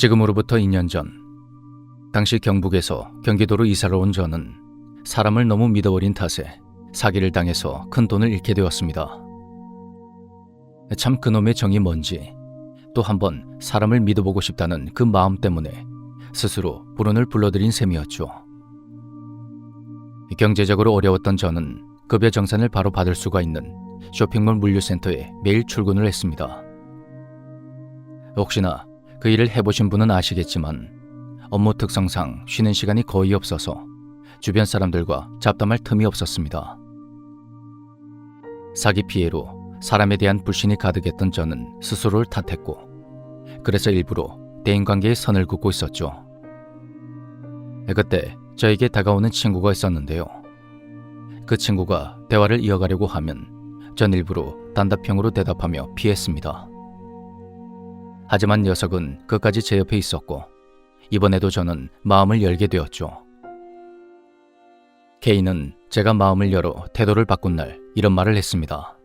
지금으로부터 2년 전, 당시 경북에서 경기도로 이사를 온 저는 사람을 너무 믿어버린 탓에 사기를 당해서 큰 돈을 잃게 되었습니다. 참 그놈의 정이 뭔지 또 한 번 사람을 믿어보고 싶다는 그 마음 때문에 스스로 불운을 불러들인 셈이었죠. 경제적으로 어려웠던 저는 급여 정산을 바로 받을 수가 있는 쇼핑몰 물류센터에 매일 출근을 했습니다. 혹시나 그 일을 해보신 분은 아시겠지만 업무 특성상 쉬는 시간이 거의 없어서 주변 사람들과 잡담할 틈이 없었습니다. 사기 피해로 사람에 대한 불신이 가득했던 저는 스스로를 탓했고 그래서 일부러 대인관계에 선을 긋고 있었죠. 그때 저에게 다가오는 친구가 있었는데요. 그 친구가 대화를 이어가려고 하면 전 일부러 단답형으로 대답하며 피했습니다. 하지만 녀석은 끝까지 제 옆에 있었고 이번에도 저는 마음을 열게 되었죠. K는 제가 마음을 열어 태도를 바꾼 날 이런 말을 했습니다.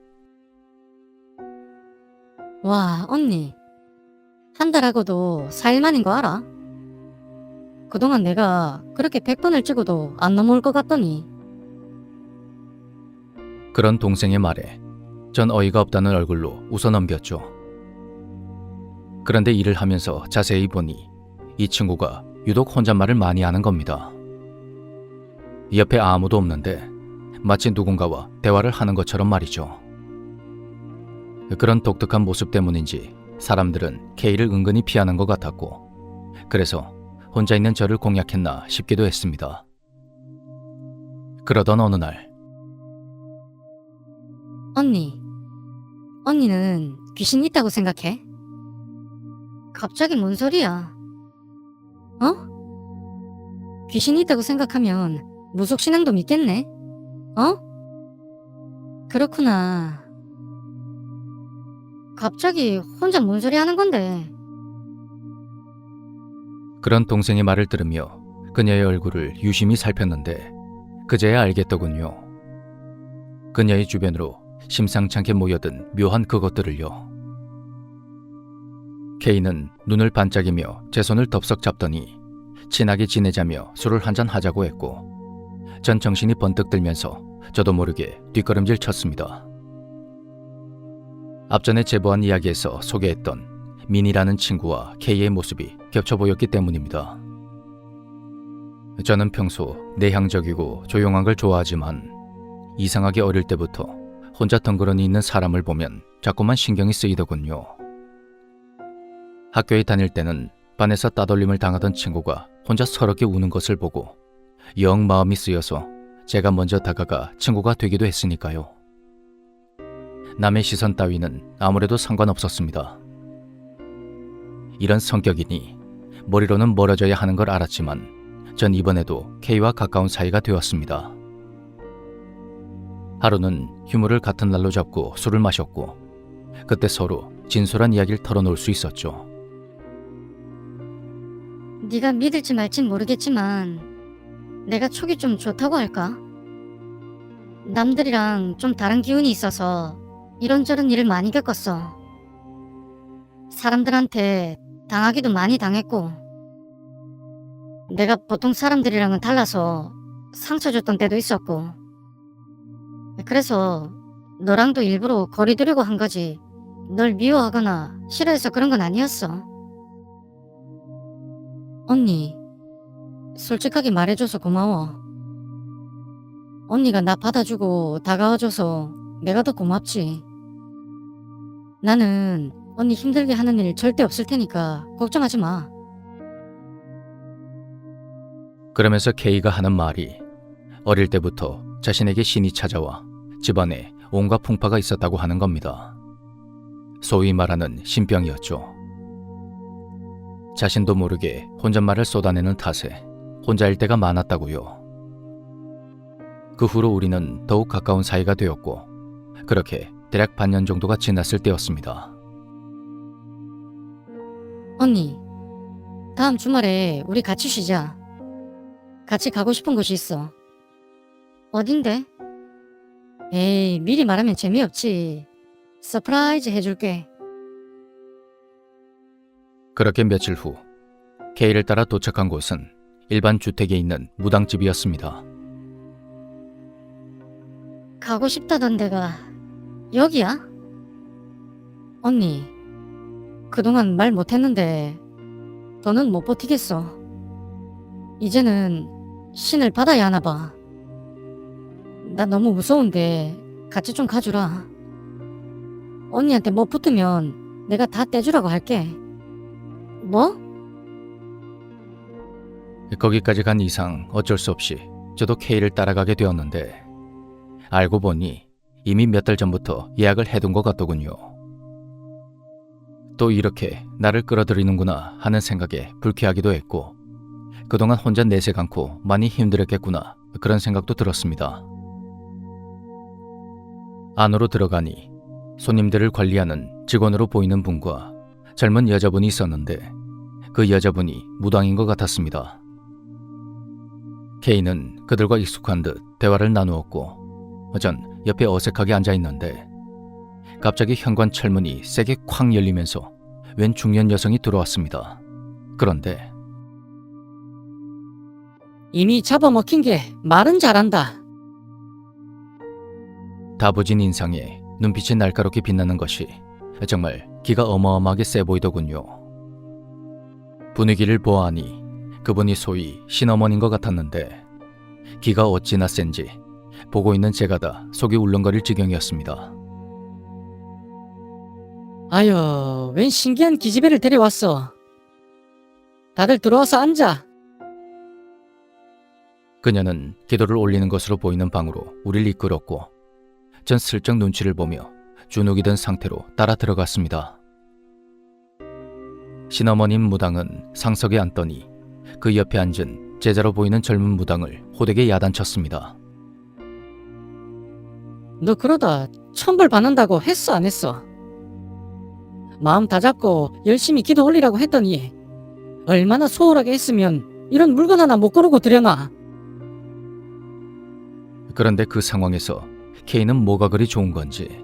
와, 언니. 한 달하고도 4일 만인 거 알아? 그동안 내가 그렇게 100번을 찍어도 안 넘어올 것 같더니 그런 동생의 말에 전 어이가 없다는 얼굴로 웃어 넘겼죠. 그런데 일을 하면서 자세히 보니 이 친구가 유독 혼잣말을 많이 하는 겁니다. 옆에 아무도 없는데 마치 누군가와 대화를 하는 것처럼 말이죠. 그런 독특한 모습 때문인지 사람들은 K를 은근히 피하는 것 같았고 그래서 혼자 있는 저를 공략했나 싶기도 했습니다. 그러던 어느 날 언니. 언니는 귀신 있다고 생각해? 갑자기 뭔 소리야? 어? 귀신 있다고 생각하면 무속신앙도 믿겠네? 어? 그렇구나. 갑자기 혼자 뭔 소리 하는 건데? 그런 동생의 말을 들으며 그녀의 얼굴을 유심히 살폈는데 그제야 알겠더군요. 그녀의 주변으로 심상찮게 모여든 묘한 그것들을요. K는 눈을 반짝이며 제 손을 덥석 잡더니 친하게 지내자며 술을 한잔 하자고 했고 전 정신이 번뜩 들면서 저도 모르게 뒷걸음질 쳤습니다. 앞전에 제보한 이야기에서 소개했던 민이라는 친구와 K의 모습이 겹쳐 보였기 때문입니다. 저는 평소 내향적이고 조용한 걸 좋아하지만 이상하게 어릴 때부터 혼자 덩그러니 있는 사람을 보면 자꾸만 신경이 쓰이더군요. 학교에 다닐 때는 반에서 따돌림을 당하던 친구가 혼자 서럽게 우는 것을 보고 영 마음이 쓰여서 제가 먼저 다가가 친구가 되기도 했으니까요. 남의 시선 따위는 아무래도 상관없었습니다. 이런 성격이니 머리로는 멀어져야 하는 걸 알았지만 전 이번에도 K와 가까운 사이가 되었습니다. 하루는 휴무를 같은 날로 잡고 술을 마셨고 그때 서로 진솔한 이야기를 털어놓을 수 있었죠. 네가 믿을지 말진 모르겠지만 내가 촉이 좀 좋다고 할까? 남들이랑 좀 다른 기운이 있어서 이런저런 일을 많이 겪었어. 사람들한테 당하기도 많이 당했고 내가 보통 사람들이랑은 달라서 상처 줬던 때도 있었고 그래서 너랑도 일부러 거리 두려고 한 거지 널 미워하거나 싫어해서 그런 건 아니었어. 언니, 솔직하게 말해줘서 고마워. 언니가 나 받아주고 다가와줘서 내가 더 고맙지. 나는 언니 힘들게 하는 일 절대 없을 테니까 걱정하지 마. 그러면서 K가 하는 말이 어릴 때부터 자신에게 신이 찾아와 집안에 온갖 풍파가 있었다고 하는 겁니다. 소위 말하는 신병이었죠. 자신도 모르게 혼잣말을 쏟아내는 탓에 혼자일 때가 많았다고요. 그 후로 우리는 더욱 가까운 사이가 되었고 그렇게 대략 반년 정도가 지났을 때였습니다. 언니, 다음 주말에 우리 같이 쉬자. 같이 가고 싶은 곳이 있어. 어딘데? 에이, 미리 말하면 재미없지. 서프라이즈 해줄게. 그렇게 며칠 후 K를 따라 도착한 곳은 일반 주택에 있는 무당집이었습니다. 가고 싶다던 데가 여기야? 언니, 그동안 말 못했는데 더는 못 버티겠어. 이제는 신을 받아야 하나 봐. 나 너무 무서운데 같이 좀 가주라. 언니한테 뭐 붙으면 내가 다 떼주라고 할게. 뭐? 거기까지 간 이상 어쩔 수 없이 저도 K를 따라가게 되었는데 알고 보니 이미 몇 달 전부터 예약을 해둔 것 같더군요. 또 이렇게 나를 끌어들이는구나 하는 생각에 불쾌하기도 했고 그동안 혼자 내색 않고 많이 힘들었겠구나 그런 생각도 들었습니다. 안으로 들어가니 손님들을 관리하는 직원으로 보이는 분과 젊은 여자분이 있었는데 그 여자분이 무당인 것 같았습니다. 케이는 그들과 익숙한 듯 대화를 나누었고 전 옆에 어색하게 앉아 있는데 갑자기 현관 철문이 세게 쾅 열리면서 웬 중년 여성이 들어왔습니다. 그런데 이미 잡아먹힌 게 말은 잘한다. 다부진 인상에 눈빛이 날카롭게 빛나는 것이 정말 기가 어마어마하게 세 보이더군요. 분위기를 보아하니 그분이 소위 신어머니인 것 같았는데 기가 어찌나 센지 보고 있는 제가 다 속이 울렁거릴 지경이었습니다. 아유, 웬 신기한 기집애를 데려왔어. 다들 들어와서 앉아. 그녀는 기도를 올리는 것으로 보이는 방으로 우리를 이끌었고 전 슬쩍 눈치를 보며 주눅이 든 상태로 따라 들어갔습니다. 신어머님 무당은 상석에 앉더니 그 옆에 앉은 제자로 보이는 젊은 무당을 호되게 야단쳤습니다. 너 그러다 천벌 받는다고 했어 안 했어? 마음 다 잡고 열심히 기도 올리라고 했더니 얼마나 소홀하게 했으면 이런 물건 하나 못 고르고 들여놔. 그런데 그 상황에서 K는 뭐가 그리 좋은 건지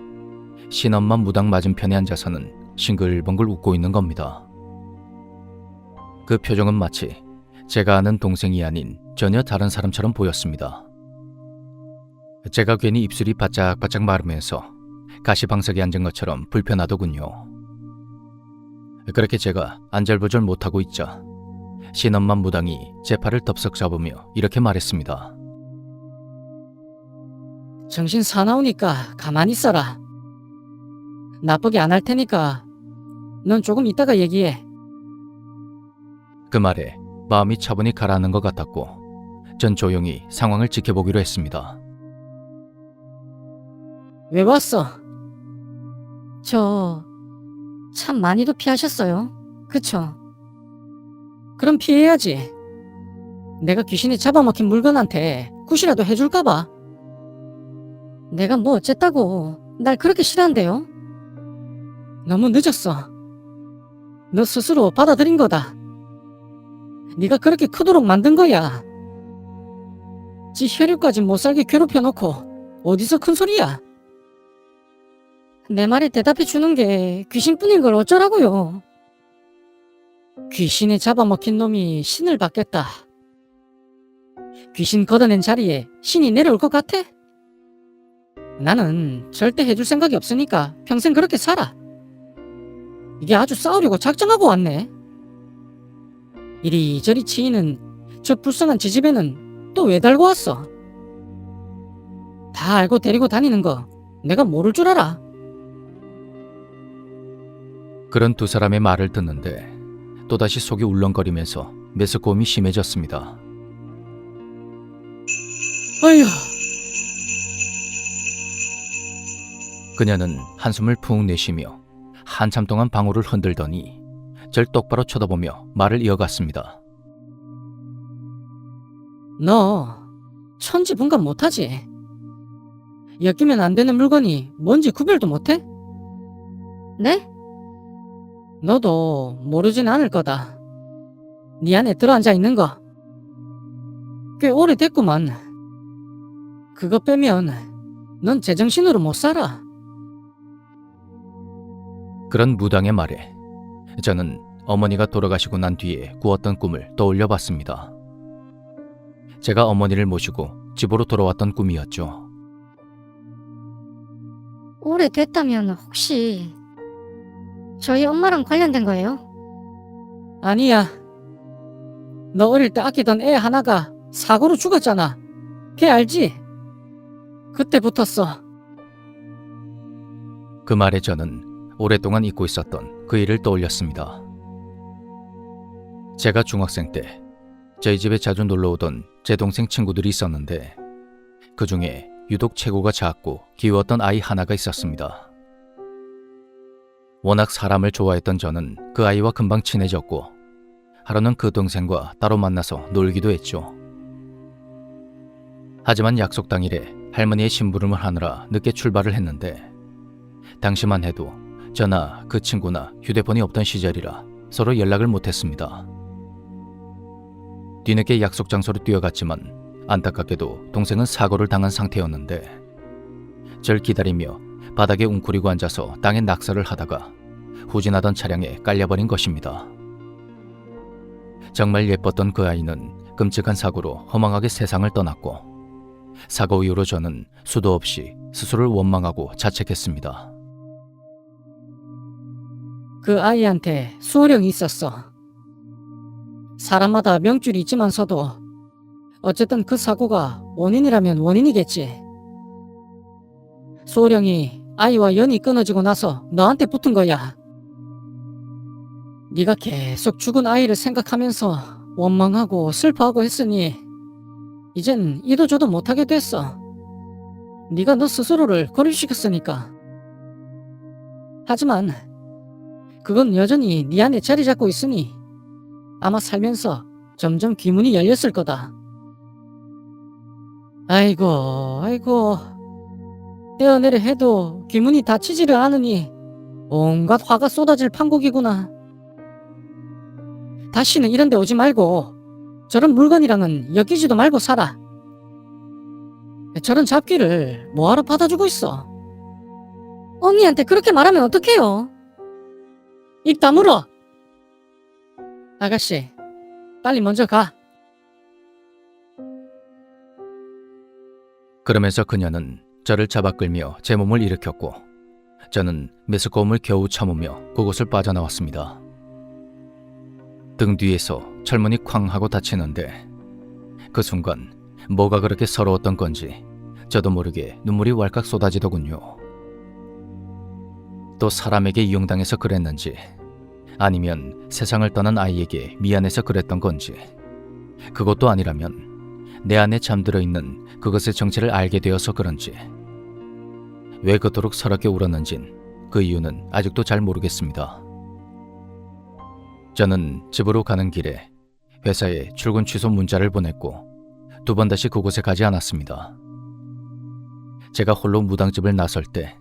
신엄마 무당 맞은편에 앉아서는 싱글벙글 웃고 있는 겁니다. 그 표정은 마치 제가 아는 동생이 아닌 전혀 다른 사람처럼 보였습니다. 제가 괜히 입술이 바짝바짝 마르면서 가시방석에 앉은 것처럼 불편하더군요. 그렇게 제가 안절부절 못하고 있자 신엄마 무당이 제 팔을 덥석 잡으며 이렇게 말했습니다. 정신 사나우니까 가만히 있어라. 나쁘게 안 할 테니까 넌 조금 이따가 얘기해. 그 말에 마음이 차분히 가라앉는 것 같았고 전 조용히 상황을 지켜보기로 했습니다. 왜 왔어? 저 참 많이도 피하셨어요. 그쵸? 그럼 피해야지. 내가 귀신이 잡아먹힌 물건한테 굿이라도 해줄까봐. 내가 뭐 어쨌다고 날 그렇게 싫어한대요? 너무 늦었어. 너 스스로 받아들인 거다. 네가 그렇게 크도록 만든 거야. 지 혈육까지 못 살게 괴롭혀놓고 어디서 큰 소리야? 내 말에 대답해 주는 게 귀신뿐인 걸 어쩌라고요? 귀신에 잡아먹힌 놈이 신을 받겠다. 귀신 걷어낸 자리에 신이 내려올 것 같아? 나는 절대 해줄 생각이 없으니까 평생 그렇게 살아. 이게 아주 싸우려고 작정하고 왔네. 이리저리 치이는 저 불쌍한 지집애는 또 왜 달고 왔어? 다 알고 데리고 다니는 거 내가 모를 줄 알아. 그런 두 사람의 말을 듣는데 또다시 속이 울렁거리면서 메스꺼움이 심해졌습니다. 어휴, 그녀는 한숨을 푹 내쉬며 한참 동안 방울을 흔들더니 절 똑바로 쳐다보며 말을 이어갔습니다. 너 천지 분간 못하지? 엮이면 안 되는 물건이 뭔지 구별도 못해? 네? 너도 모르진 않을 거다. 네 안에 들어앉아 있는 거. 꽤 오래됐구만. 그거 빼면 넌 제정신으로 못 살아. 그런 무당의 말에 저는 어머니가 돌아가시고 난 뒤에 꾸었던 꿈을 떠올려 봤습니다. 제가 어머니를 모시고 집으로 돌아왔던 꿈이었죠. 오래됐다면 혹시 저희 엄마랑 관련된 거예요? 아니야. 너 어릴 때 아끼던 애 하나가 사고로 죽었잖아. 걔 알지? 그때 붙었어. 그 말에 저는 오랫동안 잊고 있었던 그 일을 떠올렸습니다. 제가 중학생 때 저희 집에 자주 놀러 오던 제 동생 친구들이 있었는데 그 중에 유독 체구가 작고 귀여웠던 아이 하나가 있었습니다. 워낙 사람을 좋아했던 저는 그 아이와 금방 친해졌고 하루는 그 동생과 따로 만나서 놀기도 했죠. 하지만 약속 당일에 할머니의 심부름을 하느라 늦게 출발을 했는데 당시만 해도 저나 그 친구나 휴대폰이 없던 시절이라 서로 연락을 못했습니다. 뒤늦게 약속 장소로 뛰어갔지만 안타깝게도 동생은 사고를 당한 상태였는데 절 기다리며 바닥에 웅크리고 앉아서 땅에 낙서를 하다가 후진하던 차량에 깔려버린 것입니다. 정말 예뻤던 그 아이는 끔찍한 사고로 허망하게 세상을 떠났고 사고 이후로 저는 수도 없이 스스로를 원망하고 자책했습니다. 그 아이한테 수호령이 있었어. 사람마다 명줄이 있지만서도 어쨌든 그 사고가 원인이라면 원인이겠지. 수호령이 아이와 연이 끊어지고 나서 너한테 붙은 거야. 네가 계속 죽은 아이를 생각하면서 원망하고 슬퍼하고 했으니 이젠 이도 저도 못하게 됐어. 네가 너 스스로를 고립시켰으니까. 하지만 그건 여전히 네 안에 자리 잡고 있으니 아마 살면서 점점 귀문이 열렸을 거다. 아이고, 아이고. 떼어내려 해도 귀문이 닫히지를 않으니 온갖 화가 쏟아질 판국이구나. 다시는 이런 데 오지 말고 저런 물건이랑은 엮이지도 말고 살아. 저런 잡기를 뭐하러 받아주고 있어? 언니한테 그렇게 말하면 어떡해요? 입 다물어! 아가씨, 빨리 먼저 가. 그러면서 그녀는 저를 잡아 끌며 제 몸을 일으켰고 저는 메스꺼움을 겨우 참으며 그곳을 빠져나왔습니다. 등 뒤에서 철문이 쾅 하고 닫히는데 그 순간 뭐가 그렇게 서러웠던 건지 저도 모르게 눈물이 왈칵 쏟아지더군요. 또 사람에게 이용당해서 그랬는지 아니면 세상을 떠난 아이에게 미안해서 그랬던 건지 그것도 아니라면 내 안에 잠들어 있는 그것의 정체를 알게 되어서 그런지 왜 그토록 서럽게 울었는진 그 이유는 아직도 잘 모르겠습니다. 저는 집으로 가는 길에 회사에 출근 취소 문자를 보냈고 두 번 다시 그곳에 가지 않았습니다. 제가 홀로 무당집을 나설 때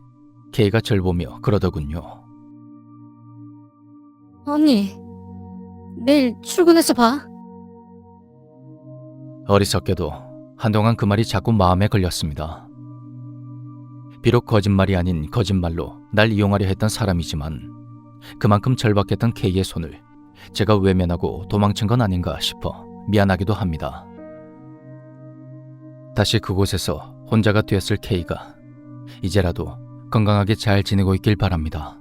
K가 절 보며 그러더군요. 언니, 내일 출근해서 봐. 어리석게도 한동안 그 말이 자꾸 마음에 걸렸습니다. 비록 거짓말이 아닌 거짓말로 날 이용하려 했던 사람이지만 그만큼 절박했던 K의 손을 제가 외면하고 도망친 건 아닌가 싶어 미안하기도 합니다. 다시 그곳에서 혼자가 되었을 K가 이제라도 건강하게 잘 지내고 있길 바랍니다.